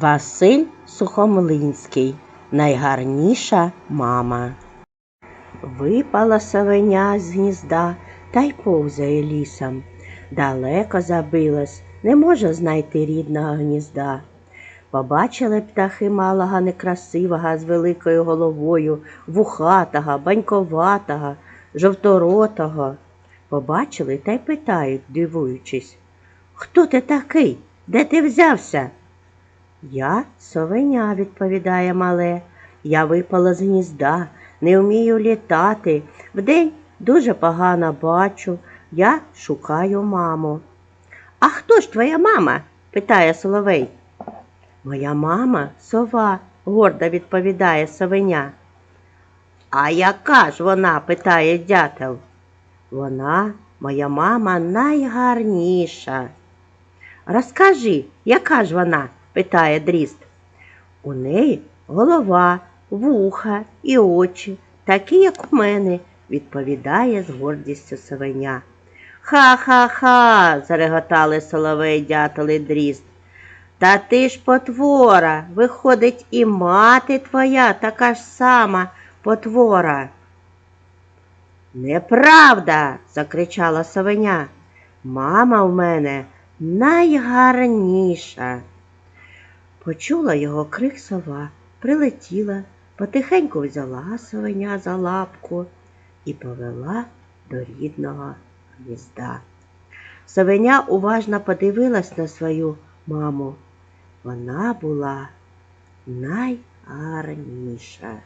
Василь Сухомлинський найгарніша мама. Випала совеня з гнізда та й повзає лісом. Далеко забилась, не може знайти рідного гнізда. Побачили птахи малого некрасивого з великою головою, вухатого, баньковатого, жовторотого. Побачили та й питають, дивуючись. Хто ти такий? Де ти взявся? Я совеня, відповідає мале. Я випала з гнізда, не вмію літати. Вдень дуже погано бачу. Я шукаю маму. А хто ж твоя мама? питає соловей. Моя мама сова, гордо відповідає совеня. А яка ж вона? питає дятел. Вона, моя мама, найгарніша. Розкажи, яка ж вона? Питає дріст. У неї голова, вуха і очі, такі, як у мене, відповідає з гордістю совеня. Ха-ха-ха, зареготали соловей дятел дріст. Та ти ж потвора, виходить, і мати твоя така ж сама потвора. Неправда, закричала совеня. Мама в мене найгарніша. Почула його крик сова, прилетіла, потихеньку взяла совеня за лапку і повела до рідного гнізда. Совеня уважно подивилась на свою маму. Вона була найгарніша.